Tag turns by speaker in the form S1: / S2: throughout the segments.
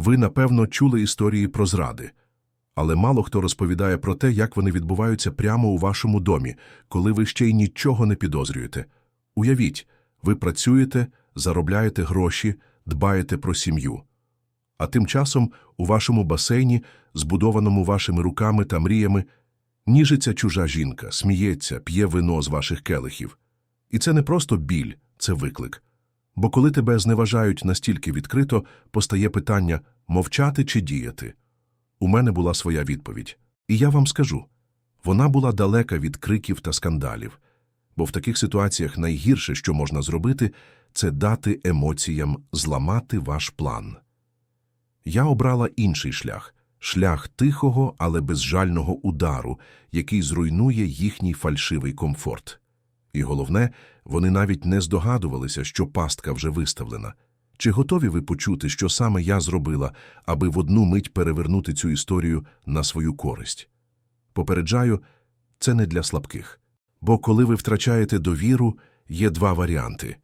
S1: Ви, напевно, чули історії про зради, але мало хто розповідає про те, як вони відбуваються прямо у вашому домі, коли ви ще й нічого не підозрюєте. Уявіть, ви працюєте, заробляєте гроші, дбаєте про сім'ю. А тим часом у вашому басейні, збудованому вашими руками та мріями, ніжиться чужа жінка, сміється, п'є вино з ваших келихів. І це не просто біль, це виклик. Бо коли тебе зневажають настільки відкрито, постає питання мовчати чи діяти. У мене була своя відповідь. І я вам скажу вона була далека від криків та скандалів. Бо в таких ситуаціях найгірше, що можна зробити, це дати емоціям зламати ваш план. Я обрала інший шлях шлях тихого, але безжального удару, який зруйнує їхній фальшивий комфорт. І головне, вони навіть не здогадувалися, що пастка вже виставлена. Чи готові ви почути, що саме я зробила, аби в одну мить перевернути цю історію на свою користь? Попереджаю, це не для слабких. Бо коли ви втрачаєте довіру, є два варіанти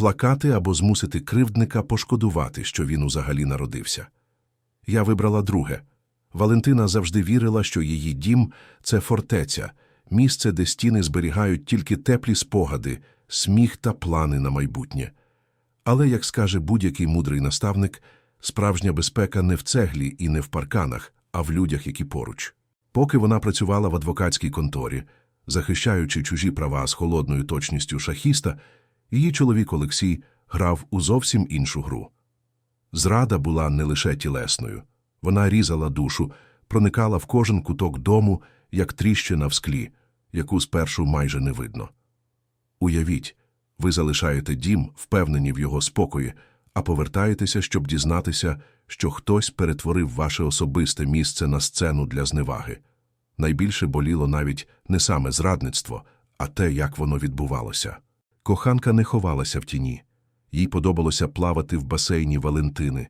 S1: плакати або змусити кривдника пошкодувати, що він узагалі народився. Я вибрала друге. Валентина завжди вірила, що її дім це фортеця, місце, де стіни зберігають тільки теплі спогади, сміх та плани на майбутнє. Але, як скаже будь-який мудрий наставник, справжня безпека не в цеглі і не в парканах, а в людях, які поруч. Поки вона працювала в адвокатській конторі, захищаючи чужі права з холодною точністю шахіста, її чоловік Олексій грав у зовсім іншу гру. Зрада була не лише тілесною. Вона різала душу, проникала в кожен куток дому, як тріщина в склі, яку спершу майже не видно. Уявіть, ви залишаєте дім, впевнені в його спокої, а повертаєтеся, щоб дізнатися, що хтось перетворив ваше особисте місце на сцену для зневаги. Найбільше боліло навіть не саме зрадництво, а те, як воно відбувалося. Коханка не ховалася в тіні. Їй подобалося плавати в басейні Валентини,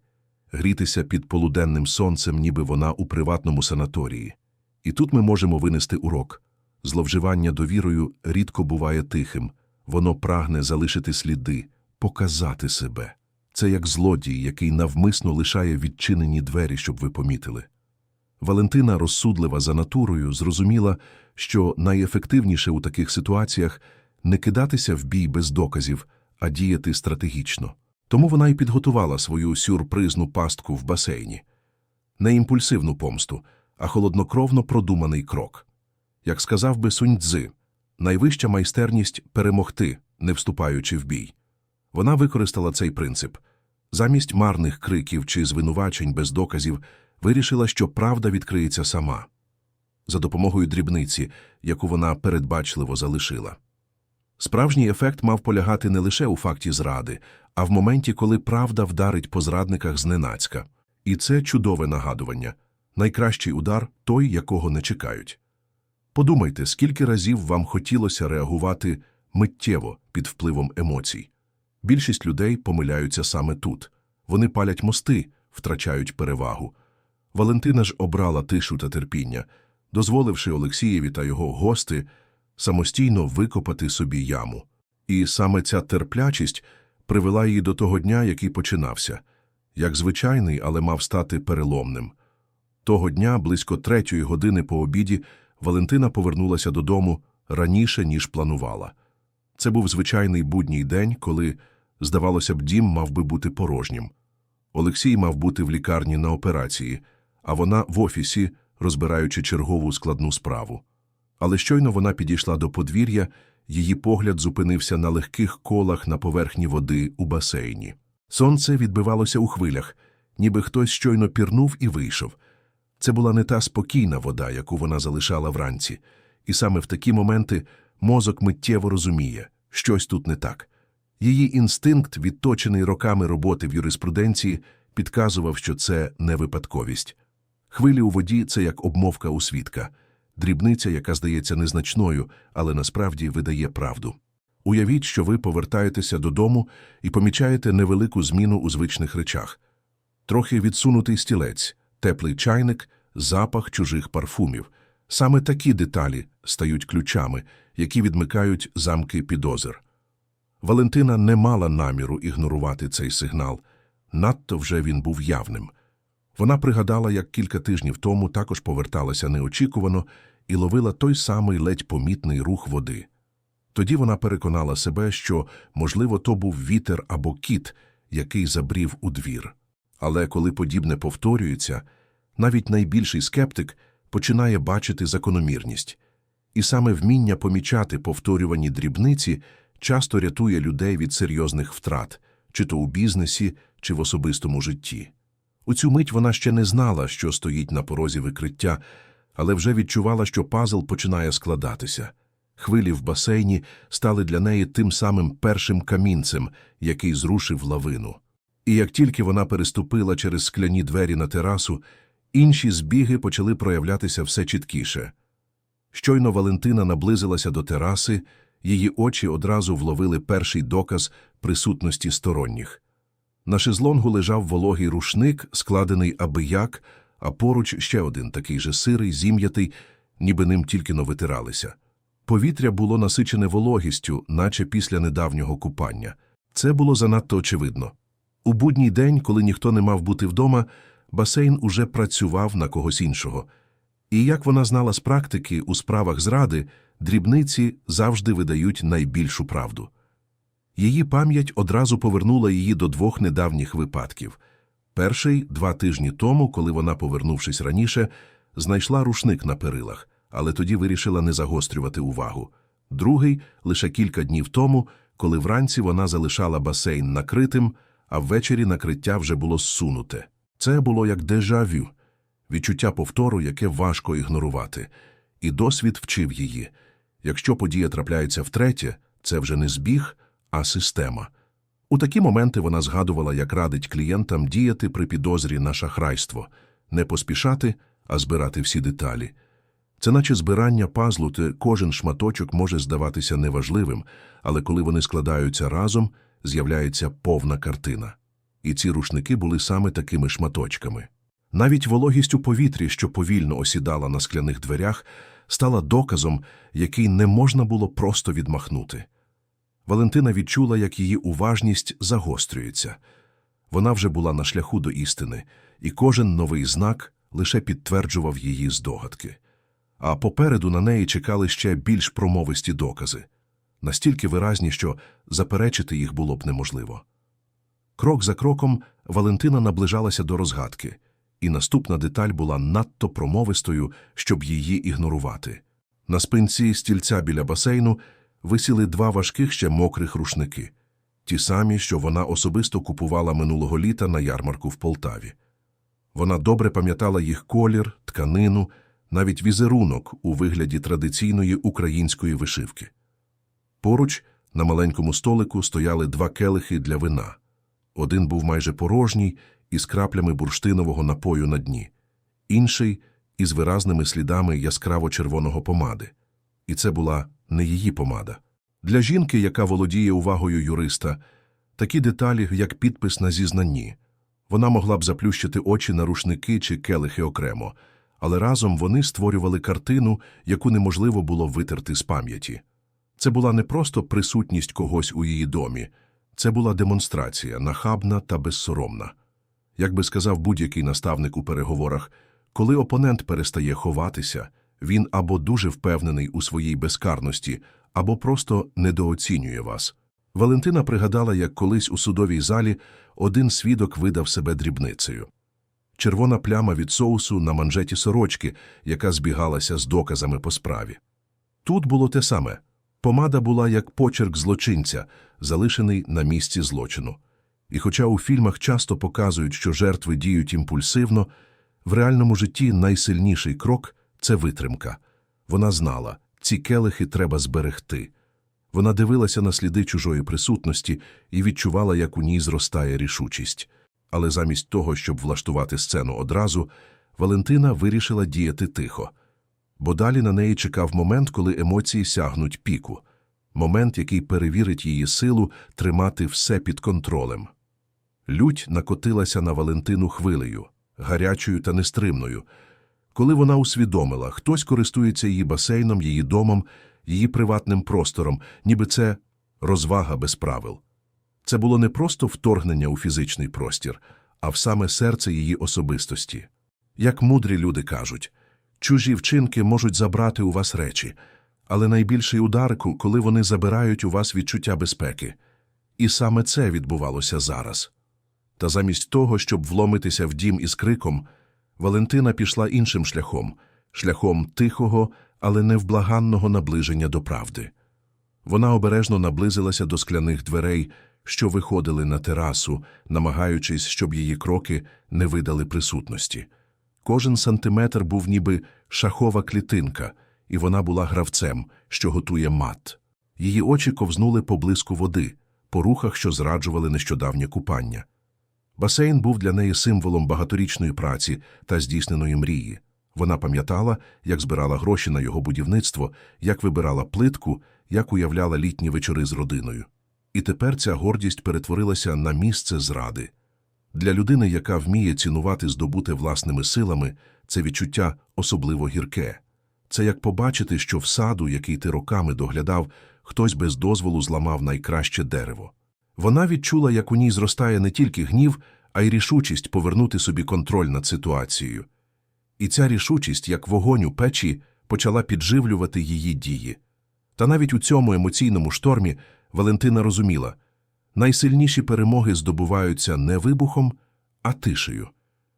S1: грітися під полуденним сонцем, ніби вона у приватному санаторії. І тут ми можемо винести урок. Зловживання довірою рідко буває тихим, воно прагне залишити сліди, показати себе. Це як злодій, який навмисно лишає відчинені двері, щоб ви помітили. Валентина, розсудлива за натурою, зрозуміла, що найефективніше у таких ситуаціях не кидатися в бій без доказів, а діяти стратегічно. Тому вона й підготувала свою сюрпризну пастку в басейні. Не імпульсивну помсту, а холоднокровно продуманий крок. Як сказав би Сунь Цзи, найвища майстерність перемогти, не вступаючи в бій. Вона використала цей принцип. Замість марних криків чи звинувачень без доказів вирішила, що правда відкриється сама за допомогою дрібниці, яку вона передбачливо залишила. Справжній ефект мав полягати не лише у факті зради, а в моменті, коли правда вдарить по зрадниках зненацька. І це чудове нагадування найкращий удар той, якого не чекають. Подумайте, скільки разів вам хотілося реагувати миттєво під впливом емоцій. Більшість людей помиляються саме тут. Вони палять мости, втрачають перевагу. Валентина ж обрала тишу та терпіння, дозволивши Олексієві та його гости самостійно викопати собі яму. І саме ця терплячість привела її до того дня, який починався, як звичайний, але мав стати переломним. Того дня, близько третьої години по обіді, Валентина повернулася додому раніше, ніж планувала. Це був звичайний будній день, коли, здавалося б, дім мав би бути порожнім. Олексій мав бути в лікарні на операції, а вона в офісі, розбираючи чергову складну справу. Але щойно вона підійшла до подвір'я, її погляд зупинився на легких колах на поверхні води у басейні. Сонце відбивалося у хвилях, ніби хтось щойно пірнув і вийшов. Це була не та спокійна вода, яку вона залишала вранці, і саме в такі моменти мозок миттєво розуміє, щось тут не так. Її інстинкт, відточений роками роботи в юриспруденції, підказував, що це не випадковість. Хвилі у воді це як обмовка у свідка, дрібниця, яка здається незначною, але насправді видає правду. Уявіть, що ви повертаєтеся додому і помічаєте невелику зміну у звичних речах. Трохи відсунутий стілець, теплий чайник, запах чужих парфумів. Саме такі деталі стають ключами, які відмикають замки підозр. Валентина не мала наміру ігнорувати цей сигнал, надто вже він був явним. Вона пригадала, як кілька тижнів тому також поверталася неочікувано і ловила той самий ледь помітний рух води. Тоді вона переконала себе, що, можливо, то був вітер або кіт, який забрів у двір. Але коли подібне повторюється, навіть найбільший скептик починає бачити закономірність. І саме вміння помічати повторювані дрібниці часто рятує людей від серйозних втрат, чи то у бізнесі, чи в особистому житті. У цю мить вона ще не знала, що стоїть на порозі викриття, але вже відчувала, що пазл починає складатися. Хвилі в басейні стали для неї тим самим першим камінцем, який зрушив лавину. І як тільки вона переступила через скляні двері на терасу, інші збіги почали проявлятися все чіткіше. Щойно Валентина наблизилася до тераси, її очі одразу вловили перший доказ присутності сторонніх. На шезлонгу лежав вологий рушник, складений аби як, а поруч ще один такий же сирий, зім'ятий, ніби ним тільки-но витиралися. Повітря було насичене вологістю, наче після недавнього купання. Це було занадто очевидно. У будній день, коли ніхто не мав бути вдома, басейн уже працював на когось іншого. І як вона знала з практики, у справах зради дрібниці завжди видають найбільшу правду. Її пам'ять одразу повернула її до двох недавніх випадків. Перший – два тижні тому, коли вона, повернувшись раніше, знайшла рушник на перилах, але тоді вирішила не загострювати увагу. Другий – лише кілька днів тому, коли вранці вона залишала басейн накритим, а ввечері накриття вже було зсунуте. Це було як дежавю, відчуття повтору, яке важко ігнорувати. І досвід вчив її. Якщо подія трапляється втретє, це вже не збіг, а система. У такі моменти вона згадувала, як радить клієнтам діяти при підозрі на шахрайство, не поспішати, а збирати всі деталі. Це наче збирання пазлу, кожен шматочок може здаватися неважливим, але коли вони складаються разом, з'являється повна картина. І ці рушники були саме такими шматочками. Навіть вологість у повітрі, що повільно осідала на скляних дверях, стала доказом, який не можна було просто відмахнути. Валентина відчула, як її уважність загострюється. Вона вже була на шляху до істини, і кожен новий знак лише підтверджував її здогадки. А попереду на неї чекали ще більш промовисті докази, настільки виразні, що заперечити їх було б неможливо. Крок за кроком Валентина наближалася до розгадки, і наступна деталь була надто промовистою, щоб її ігнорувати. На спинці стільця біля басейну висіли два важких ще мокрих рушники, ті самі, що вона особисто купувала минулого літа на ярмарку в Полтаві. Вона добре пам'ятала їх колір, тканину, навіть візерунок у вигляді традиційної української вишивки. Поруч, на маленькому столику, стояли два келихи для вина. Один був майже порожній, із краплями бурштинового напою на дні, інший – із виразними слідами яскраво-червоного помади. І це була не її помада. Для жінки, яка володіє увагою юриста, такі деталі, як підпис на зізнанні. Вона могла б заплющити очі на рушники чи келихи окремо, але разом вони створювали картину, яку неможливо було витерти з пам'яті. Це була не просто присутність когось у її домі, це була демонстрація, нахабна та безсоромна. Як би сказав будь-який наставник у переговорах, коли опонент перестає ховатися, він або дуже впевнений у своїй безкарності, або просто недооцінює вас. Валентина пригадала, як колись у судовій залі один свідок видав себе дрібницею. Червона пляма від соусу на манжеті сорочки, яка збігалася з доказами по справі. Тут було те саме. Помада була як почерк злочинця, залишений на місці злочину. І хоча у фільмах часто показують, що жертви діють імпульсивно, в реальному житті найсильніший крок – це витримка. Вона знала, ці келихи треба зберегти. Вона дивилася на сліди чужої присутності і відчувала, як у ній зростає рішучість. Але замість того, щоб влаштувати сцену одразу, Валентина вирішила діяти тихо. Бо далі на неї чекав момент, коли емоції сягнуть піку. Момент, який перевірить її силу тримати все під контролем. Лють накотилася на Валентину хвилею, гарячою та нестримною. Коли вона усвідомила, хтось користується її басейном, її домом, її приватним простором, ніби це розвага без правил. Це було не просто вторгнення у фізичний простір, а в саме серце її особистості. Як мудрі люди кажуть, чужі вчинки можуть забрати у вас речі, але найбільший удар, ку- коли вони забирають у вас відчуття безпеки. І саме це відбувалося зараз. Та замість того, щоб вломитися в дім із криком, Валентина пішла іншим шляхом шляхом тихого, але невблаганного наближення до правди. Вона обережно наблизилася до скляних дверей, що виходили на терасу, намагаючись, щоб її кроки не видали присутності. Кожен сантиметр був ніби шахова клітинка, і вона була гравцем, що готує мат. Її очі ковзнули по блиску води, по рухах, що зраджували нещодавнє купання. Басейн був для неї символом багаторічної праці та здійсненої мрії. Вона пам'ятала, як збирала гроші на його будівництво, як вибирала плитку, як уявляла літні вечори з родиною. І тепер ця гордість перетворилася на місце зради. Для людини, яка вміє цінувати здобуте власними силами, це відчуття особливо гірке. Це як побачити, що в саду, який ти роками доглядав, хтось без дозволу зламав найкраще дерево. Вона відчула, як у ній зростає не тільки гнів, а й рішучість повернути собі контроль над ситуацією. І ця рішучість, як вогонь у печі, почала підживлювати її дії. Та навіть у цьому емоційному штормі Валентина розуміла найсильніші перемоги здобуваються не вибухом, а тишею.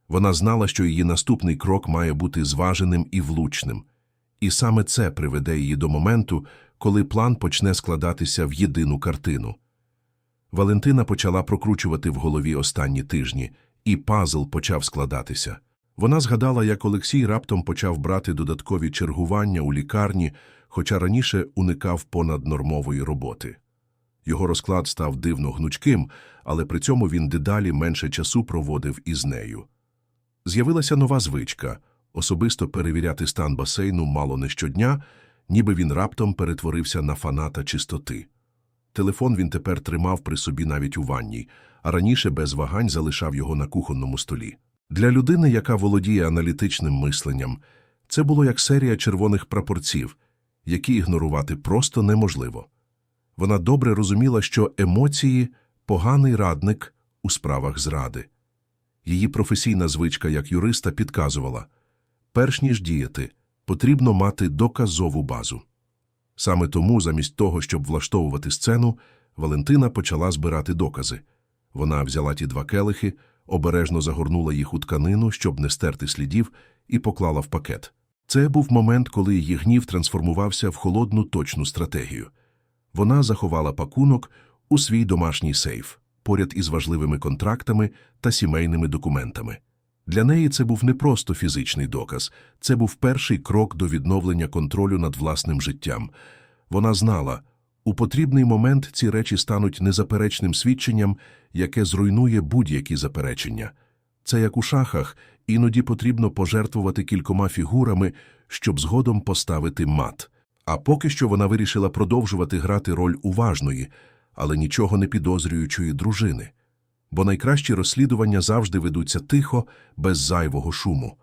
S1: Вона знала, що її наступний крок має бути зваженим і влучним. І саме це приведе її до моменту, коли план почне складатися в єдину картину. Валентина почала прокручувати в голові останні тижні, і пазл почав складатися. Вона згадала, як Олексій раптом почав брати додаткові чергування у лікарні, хоча раніше уникав понаднормової роботи. Його розклад став дивно гнучким, але при цьому він дедалі менше часу проводив із нею. З'явилася нова звичка – особисто перевіряти стан басейну мало не щодня, ніби він раптом перетворився на фаната чистоти. Телефон він тепер тримав при собі навіть у ванній, а раніше без вагань залишав його на кухонному столі. Для людини, яка володіє аналітичним мисленням, це було як серія червоних прапорців, які ігнорувати просто неможливо. Вона добре розуміла, що емоції – поганий радник у справах зради. Її професійна звичка як юриста підказувала – перш ніж діяти, потрібно мати доказову базу. Саме тому, замість того, щоб влаштовувати сцену, Валентина почала збирати докази. Вона взяла ті два келихи, обережно загорнула їх у тканину, щоб не стерти слідів, і поклала в пакет. Це був момент, коли її гнів трансформувався в холодну точну стратегію. Вона заховала пакунок у свій домашній сейф, поряд із важливими контрактами та сімейними документами. Для неї це був не просто фізичний доказ, це був перший крок до відновлення контролю над власним життям. Вона знала, у потрібний момент ці речі стануть незаперечним свідченням, яке зруйнує будь-які заперечення. Це як у шахах, іноді потрібно пожертвувати кількома фігурами, щоб згодом поставити мат. А поки що вона вирішила продовжувати грати роль уважної, але нічого не підозрюючої дружини. Бо найкращі розслідування завжди ведуться тихо, без зайвого шуму.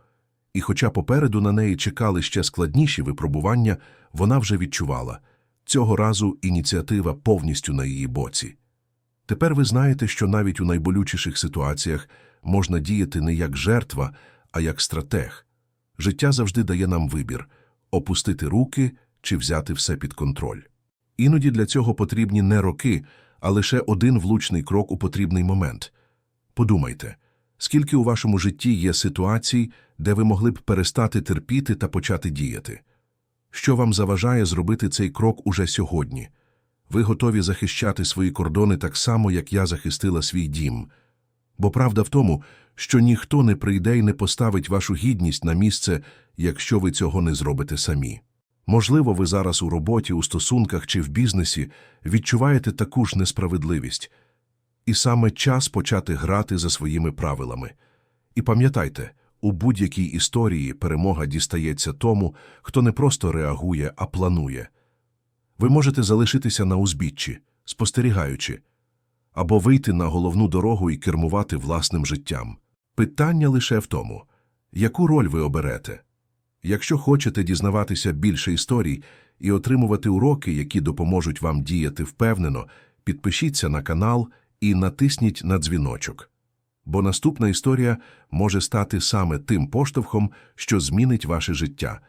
S1: І хоча попереду на неї чекали ще складніші випробування, вона вже відчувала – цього разу ініціатива повністю на її боці. Тепер ви знаєте, що навіть у найболючіших ситуаціях можна діяти не як жертва, а як стратег. Життя завжди дає нам вибір – опустити руки чи взяти все під контроль. Іноді для цього потрібні не роки, а лише один влучний крок у потрібний момент. Подумайте, скільки у вашому житті є ситуацій, де ви могли б перестати терпіти та почати діяти? Що вам заважає зробити цей крок уже сьогодні? Ви готові захищати свої кордони так само, як я захистила свій дім. Бо правда в тому, що ніхто не прийде і не поставить вашу гідність на місце, якщо ви цього не зробите самі. Можливо, ви зараз у роботі, у стосунках чи в бізнесі відчуваєте таку ж несправедливість. І саме час почати грати за своїми правилами. І пам'ятайте, у будь-якій історії перемога дістається тому, хто не просто реагує, а планує. Ви можете залишитися на узбіччі, спостерігаючи, або вийти на головну дорогу і кермувати власним життям. Питання лише в тому, яку роль ви оберете. Якщо хочете дізнаватися більше історій і отримувати уроки, які допоможуть вам діяти впевнено, підпишіться на канал і натисніть на дзвіночок. бо наступна історія може стати саме тим поштовхом, що змінить ваше життя.